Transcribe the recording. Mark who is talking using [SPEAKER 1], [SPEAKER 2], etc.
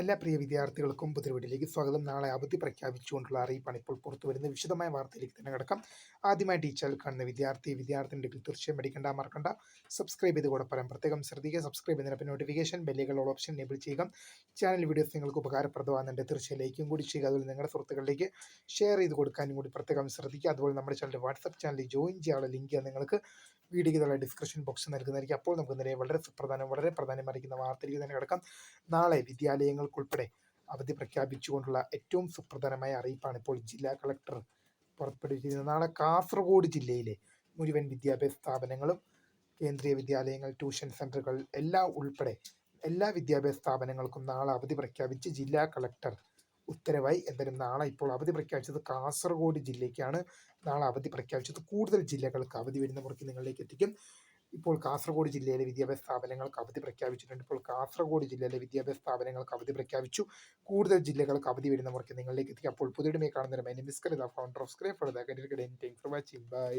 [SPEAKER 1] എല്ലാ പ്രിയ വിദ്യാർത്ഥികൾക്കും പുതിയ സ്വാഗതം. നാളെ അവധി പ്രഖ്യാപിച്ചുകൊണ്ടുള്ള അറിയിപ്പാണ് ഇപ്പോൾ പുറത്തു വരുന്നത്. വിശദമായ വാർത്തയിലേക്ക് തന്നെ കിടക്കാം. ആദ്യമായി ചാനൽ കാണുന്ന വിദ്യാർത്ഥി വിദ്യാർത്ഥിനികൾ തീർച്ചയായും പഠിക്കേണ്ട. മറക്കണ്ട. സബ്സ്ക്രൈബ് ചെയ്ത് കൂടെ പറയാം പ്രത്യേകം ശ്രദ്ധിക്കുക. സബ്സ്ക്രൈബ് ചെയ്തതിനൊപ്പം നോട്ടിഫിക്കേഷൻ ബെല്ലുകൾ ഓൾ ഓപ്ഷൻ എനേബിൾ ചെയ്യുക. ചാനൽ വീഡിയോസ് നിങ്ങൾക്ക് ഉപകാരപ്രദമാകുന്നുണ്ട്. തീർച്ചയായും ലൈക്കും കൂടി ചെയ്യുക. അതുപോലെ നിങ്ങളുടെ സുഹൃത്തുക്കളിലേക്ക് ഷെയർ ചെയ്ത് കൊടുക്കാനും കൂടി പ്രത്യേകം ശ്രദ്ധിക്കുക. അതുപോലെ നമ്മുടെ ചാനൽ വാട്സപ്പ് ചാനലിൽ ജോയിൻ ചെയ്യാനുള്ള ലിങ്ക് നിങ്ങൾക്ക് വീഡിയോയ്ക്കുള്ള ഡിസ്ക്രിപ്ഷൻ ബോക്സ് നൽകുന്നതായിരിക്കും. അപ്പോൾ നമുക്ക് നിലയെ വളരെ സുപ്രധാനം വളരെ പ്രാധാന്യമറിയിക്കുന്ന വാർത്തയിലേക്ക് തന്നെ കിടക്കാം. നാളെ വിദ്യാലയങ്ങൾക്കുൾപ്പെടെ അവധി പ്രഖ്യാപിച്ചുകൊണ്ടുള്ള ഏറ്റവും സുപ്രധാനമായ അറിയിപ്പാണ് ഇപ്പോൾ ജില്ലാ കളക്ടർ പുറപ്പെടുവിച്ചിരിക്കുന്നത്. നാളെ കാസർഗോഡ് ജില്ലയിലെ മുഴുവൻ വിദ്യാഭ്യാസ സ്ഥാപനങ്ങളും കേന്ദ്രീയ വിദ്യാലയങ്ങൾ ട്യൂഷൻ സെന്ററുകൾ എല്ലാം ഉൾപ്പെടെ എല്ലാ വിദ്യാഭ്യാസ സ്ഥാപനങ്ങൾക്കും നാളെ അവധി പ്രഖ്യാപിച്ച് ജില്ലാ കളക്ടർ ഉത്തരവായി. എന്തായാലും നാളെ ഇപ്പോൾ അവധി പ്രഖ്യാപിച്ചത് കാസർഗോഡ് ജില്ലയ്ക്കാണ്. നാളെ അവധി പ്രഖ്യാപിച്ചത് കൂടുതൽ ജില്ലകൾക്ക് അവധി വരുന്ന മുറയ്ക്ക് നിങ്ങളിലേക്ക് എത്തിക്കും. ഇപ്പോൾ കാസർഗോഡ് ജില്ലയിലെ വിദ്യാഭ്യാസ സ്ഥാപനങ്ങൾക്ക് അവധി പ്രഖ്യാപിച്ചിട്ടുണ്ട്. ഇപ്പോൾ കാസർഗോഡ് ജില്ലയിലെ വിദ്യാഭ്യാസ സ്ഥാപനങ്ങൾക്ക് അവധി പ്രഖ്യാപിച്ചു. കൂടുതൽ ജില്ലകൾക്ക് അവധി വരുന്ന മുറയ്ക്ക് നിങ്ങളിലേക്ക് എത്തിക്കും. അപ്പോൾ പുതിയ കാണുന്നതിന് my name is Kalitha founder of സ്ക്രേ for the career for watching bye